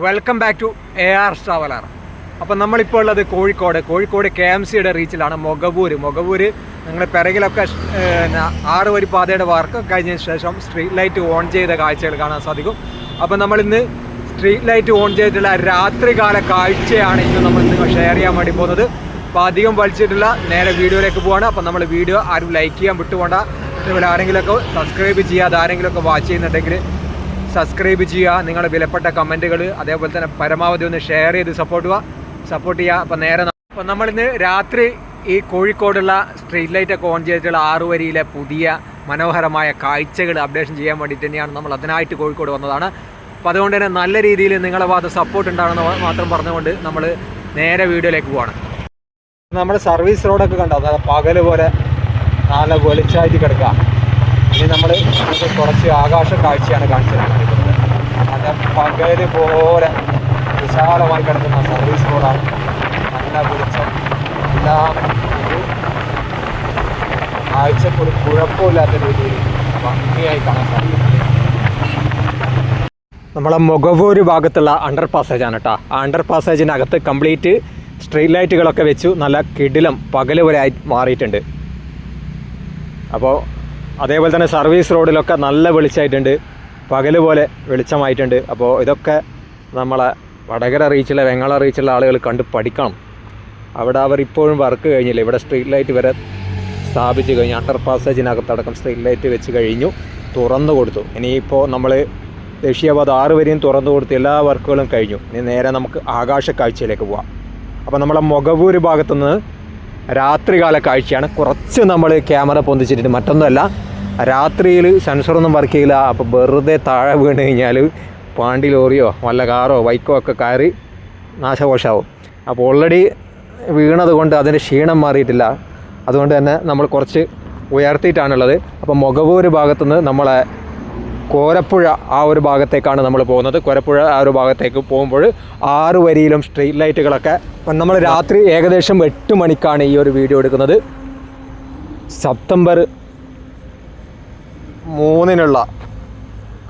Welcome back to A R traveller അപ്പം നമ്മളിപ്പോൾ ഉള്ളത് കോഴിക്കോട്. കോഴിക്കോട് കെ എം സിയുടെ റീച്ചിലാണ് മൊഗവൂർ മൊഗവൂർ നിങ്ങൾ പിറകിലൊക്കെ ആറ് വരി പാതയുടെ വർക്ക് കഴിഞ്ഞതിന് ശേഷം സ്ട്രീറ്റ് ലൈറ്റ് ഓൺ ചെയ്ത കാഴ്ചകൾ കാണാൻ സാധിക്കും. അപ്പോൾ നമ്മളിന്ന് സ്ട്രീറ്റ് ലൈറ്റ് ഓൺ ചെയ്തിട്ടുള്ള രാത്രികാല കാഴ്ചയാണ് ഇന്ന് നമ്മൾ നിങ്ങൾ ഷെയർ ചെയ്യാൻ വേണ്ടി പോകുന്നത്. അപ്പോൾ അധികം വലിച്ചിട്ടില്ല നേരെ വീഡിയോയിലേക്ക് പോവാണ്. അപ്പോൾ നമ്മൾ വീഡിയോ ആരും ലൈക്ക് ചെയ്യാൻ വിട്ടുപോണ്ട. അതുപോലെ ആരെങ്കിലുമൊക്കെ സബ്സ്ക്രൈബ് ചെയ്യാതെ ആരെങ്കിലുമൊക്കെ വാച്ച് ചെയ്യുന്നുണ്ടെങ്കിൽ സബ്സ്ക്രൈബ് ചെയ്യുക നിങ്ങളുടെ വിലപ്പെട്ട കമന്റുകൾ അതേപോലെ തന്നെ പരമാവധി ഒന്ന് ഷെയർ ചെയ്ത് സപ്പോർട്ട് ചെയ്യുക. സപ്പോർട്ട് ചെയ്യുക. അപ്പോൾ നേരെ അപ്പം നമ്മളിന്ന് രാത്രി ഈ കോഴിക്കോടുള്ള സ്ട്രീറ്റ് ലൈറ്റ് ഒക്കെ ഓൺ ചെയ്തിട്ടുള്ള ആറു വരിയിലെ പുതിയ മനോഹരമായ കാഴ്ചകൾ അപ്ഡേഷൻ ചെയ്യാൻ വേണ്ടിയിട്ട് തന്നെയാണ് നമ്മൾ അതിനായിട്ട് കോഴിക്കോട് വന്നതാണ്. അപ്പം അതുകൊണ്ട് തന്നെ നല്ല രീതിയിൽ നിങ്ങളുടെ ഭാഗത്ത് സപ്പോർട്ട് ഉണ്ടാകണമെന്ന് മാത്രം പറഞ്ഞുകൊണ്ട് നമ്മൾ നേരെ വീഡിയോയിലേക്ക് പോവാണ്. നമ്മുടെ സർവീസ് റോഡൊക്കെ കണ്ടോ? പകൽ പോലെ നല്ല വെളിച്ചായിട്ട് കിടക്കുക. ഇനി നമ്മൾ കുറച്ച് ആകാശ കാഴ്ചയാണ് കാണിച്ചത്. അത് പകൽ പോലെ വിശാലമായി കിടക്കുന്ന സർവീസ് റോഡാണ് നല്ല വെളിച്ചം. എല്ലാം ഒരു കാഴ്ചക്കൊരു കുഴപ്പമില്ലാത്ത രീതിയിൽ ഭംഗിയായി കാണാൻ സാധിക്കും നമ്മളെ മുഖവൂര് ഭാഗത്തുള്ള അണ്ടർ പാസേജ് ആണ് കേട്ടോ ആ അണ്ടർ പാസേജിനകത്ത് കംപ്ലീറ്റ് സ്ട്രീറ്റ് ലൈറ്റുകളൊക്കെ വെച്ചു. നല്ല കിടിലം പകൽ വരെ ആയി മാറിയിട്ടുണ്ട്. അപ്പോൾ അതേപോലെ തന്നെ സർവീസ് റോഡിലൊക്കെ നല്ല വെളിച്ചമായിട്ടുണ്ട്. പകൽ പോലെ വെളിച്ചമായിട്ടുണ്ട്. അപ്പോൾ ഇതൊക്കെ നമ്മളെ വടകര റീച്ചിലെ വെങ്ങള റീച്ചിലെ ആളുകൾ കണ്ട് പഠിക്കണം. അവിടെ അവർ ഇപ്പോഴും വർക്ക് കഴിഞ്ഞില്ല. ഇവിടെ സ്ട്രീറ്റ് ലൈറ്റ് വരെ സ്ഥാപിച്ച് കഴിഞ്ഞു. അണ്ടർ പാസേജിനകത്തടക്കം സ്ട്രീറ്റ് ലൈറ്റ് വെച്ച് കഴിഞ്ഞു. തുറന്നു കൊടുത്തു. ഇനിയിപ്പോൾ നമ്മൾ ദേശീയപാത ആറ് വരെയും തുറന്നു കൊടുത്ത് എല്ലാ വർക്കുകളും കഴിഞ്ഞു. ഇനി നേരെ നമുക്ക് ആകാശ കാഴ്ചയിലേക്ക് പോവാം. അപ്പോൾ നമ്മളെ മുഖവൂര് ഭാഗത്തുനിന്ന് രാത്രികാല കാഴ്ചയാണ്. കുറച്ച് നമ്മൾ ക്യാമറ പൊന്തിച്ചിട്ടുണ്ട് മറ്റൊന്നുമല്ല രാത്രിയിൽ സെൻസറൊന്നും വർക്ക് ചെയ്യില്ല. അപ്പോൾ വെറുതെ താഴെ വീണ് കഴിഞ്ഞാൽ പാണ്ടി ലോറിയോ വല്ല കാറോ ബൈക്കോ ഒക്കെ കയറി നാശകോശാവും അപ്പോൾ ഓൾറെഡി വീണത് കൊണ്ട് അതിന്റെ ക്ഷീണം മാറിയിട്ടില്ല. അതുകൊണ്ട് തന്നെ നമ്മൾ കുറച്ച് ഉയർത്തിയിട്ടാണുള്ളത്. അപ്പോൾ മുഖവൂര് ഭാഗത്തുനിന്ന് നമ്മളെ കോരപ്പുഴ ആ ഒരു ഭാഗത്തേക്കാണ് നമ്മൾ പോകുന്നത്. കോരപ്പുഴ ആ ഒരു ഭാഗത്തേക്ക് പോകുമ്പോൾ ആറ് വരിയിലും സ്ട്രീറ്റ് ലൈറ്റുകളൊക്കെ നമ്മൾ രാത്രി ഏകദേശം എട്ട് മണിക്കാണ് ഈ ഒരു വീഡിയോ എടുക്കുന്നത്. സെപ്റ്റംബർ മൂന്നിനുള്ള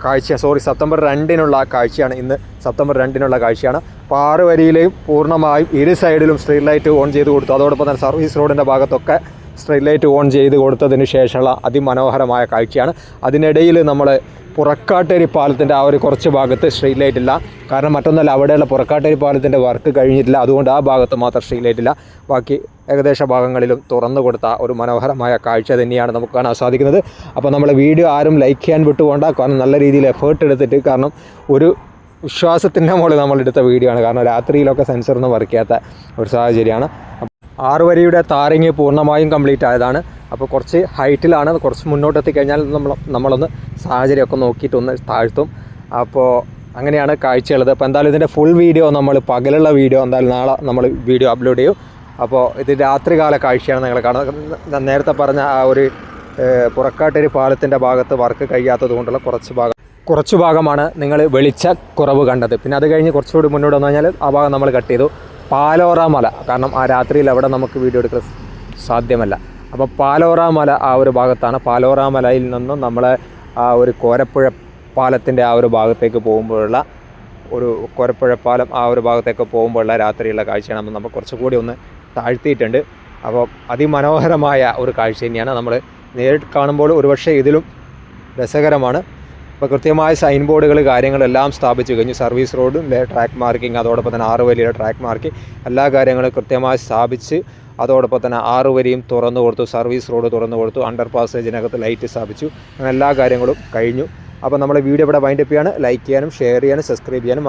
കാഴ്ച. സോറി സെപ്റ്റംബർ രണ്ടിനുള്ള കാഴ്ചയാണ് ഇന്ന്. സെപ്റ്റംബർ രണ്ടിനുള്ള കാഴ്ചയാണ്. അപ്പോൾ ആറ് വരിയിലെയും പൂർണമായും ഇരു സൈഡിലും സ്ട്രീറ്റ് ലൈറ്റ് ഓൺ ചെയ്ത് കൊടുത്തു. അതോടൊപ്പം തന്നെ സർവീസ് റോഡിന്റെ ഭാഗത്തൊക്കെ സ്ട്രീറ്റ് ലൈറ്റ് ഓൺ ചെയ്ത് കൊടുത്തതിന് ശേഷമുള്ള അതിമനോഹരമായ കാഴ്ചയാണ്. അതിനിടയിൽ നമ്മൾ പുറക്കാട്ടേരി പാലത്തിന്റെ ആ ഒരു കുറച്ച് ഭാഗത്ത് സ്ട്രീറ്റ് ലൈറ്റ് ഇല്ല. കാരണം മറ്റൊന്നല്ല അവിടെയുള്ള പുറക്കാട്ടേരി പാലത്തിന്റെ വർക്ക് കഴിഞ്ഞിട്ടില്ല. അതുകൊണ്ട് ആ ഭാഗത്ത് മാത്രം സ്ട്രീറ്റ് ലൈറ്റ് ഇല്ല. ബാക്കി ഏകദേശ ഭാഗങ്ങളിലും തുറന്നു കൊടുത്ത ഒരു മനോഹരമായ കാഴ്ച തന്നെയാണ് നമുക്ക് കാണാൻ സാധിക്കുന്നത്. അപ്പോൾ നമ്മൾ വീഡിയോ ആരും ലൈക്ക് ചെയ്യാൻ വിട്ടുകൊണ്ട് കാരണം നല്ല രീതിയിൽ എഫേർട്ട് എടുത്തിട്ട് കാരണം ഒരു വിശ്വാസത്തിന്റെ മുകളിൽ നമ്മളെടുത്ത വീഡിയോ ആണ്. കാരണം രാത്രിയിലൊക്കെ സെൻസറൊന്നും വർക്ക് ചെയ്യാത്ത ഒരു സാഹചര്യമാണ്. ആറ് വരിയുടെ താരങ്ങി പൂർണമായും കംപ്ലീറ്റ് ആയതാണ്. അപ്പോൾ കുറച്ച് ഹൈറ്റിലാണ് കുറച്ച് മുന്നോട്ടെത്തി കഴിഞ്ഞാൽ നമ്മൾ നമ്മളൊന്ന് സാഹചര്യമൊക്കെ നോക്കിയിട്ടൊന്ന് താഴ്ത്തും. അപ്പോൾ അങ്ങനെയാണ് കാഴ്ചയുള്ളത്. അപ്പോൾ എന്തായാലും ഇതിന്റെ ഫുൾ വീഡിയോ നമ്മൾ പകലുള്ള വീഡിയോ എന്തായാലും നാളെ നമ്മൾ വീഡിയോ അപ്ലോഡ് ചെയ്യും. അപ്പോൾ ഇത് രാത്രികാല കാഴ്ചയാണ് നിങ്ങൾ കാണുന്നത്. നേരത്തെ പറഞ്ഞ ആ ഒരു പുറക്കാട്ടേരി പാലത്തിന്റെ ഭാഗത്ത് വർക്ക് കഴിയാത്തത് കൊണ്ടുള്ള കുറച്ച് ഭാഗം കുറച്ച് ഭാഗമാണ് നിങ്ങൾ വെളിച്ച കുറവ് കണ്ടത്. പിന്നെ അത് കഴിഞ്ഞ് കുറച്ചുകൂടി മുന്നോട്ട് വന്നു കഴിഞ്ഞാൽ ആ ഭാഗം നമ്മൾ കട്ട് ചെയ്തു. പാലോറ മല. കാരണം ആ രാത്രിയിൽ അവിടെ നമുക്ക് വീഡിയോ എടുക്കാൻ സാധ്യമല്ല. അപ്പോൾ പാലോറ മല ആ ഒരു ഭാഗത്താണ്. പാലോറ മലയിൽ നിന്നും നമ്മൾ ആ ഒരു കോരപ്പുഴ പാലത്തിന്റെ ആ ഒരു ഭാഗത്തേക്ക് പോകുമ്പോഴുള്ള ഒരു കോരപ്പുഴ പാലം ആ ഒരു ഭാഗത്തേക്ക് പോകുമ്പോഴുള്ള രാത്രിയുള്ള കാഴ്ചയാണ് നമ്മൾ നമ്മൾ കുറച്ചുകൂടി ഒന്ന് താഴ്ത്തിയിട്ടുണ്ട്. അപ്പോൾ അതിമനോഹരമായ ഒരു കാഴ്ച തന്നെയാണ് നമ്മൾ നേരിട്ട് കാണുമ്പോൾ ഒരുപക്ഷെ ഇതിലും രസകരമാണ്. അപ്പോൾ കൃത്യമായ സൈൻ ബോർഡുകൾ കാര്യങ്ങളെല്ലാം സ്ഥാപിച്ചു കഴിഞ്ഞു സർവീസ് റോഡും ട്രാക്ക് മാർക്കിംഗ് അതോടൊപ്പം തന്നെ ആറ് വരിയുടെ ട്രാക്ക് മാർക്കിംഗ് എല്ലാ കാര്യങ്ങളും കൃത്യമായി സ്ഥാപിച്ച് അതോടൊപ്പം തന്നെ ആറ് വരിയും തുറന്നു കൊടുത്തു സർവീസ് റോഡ് തുറന്നു കൊടുത്തു അണ്ടർ പാസേജിനകത്ത് ലൈറ്റ് സ്ഥാപിച്ചു അങ്ങനെ എല്ലാ കാര്യങ്ങളും കഴിഞ്ഞു. അപ്പോൾ നമ്മുടെ വീഡിയോ ഇവിടെ വൈൻഡപ്പ് ചെയ്യാണ്. ലൈക്ക് ചെയ്യാനും ഷെയർ ചെയ്യാനും സബ്സ്ക്രൈബ് ചെയ്യാനും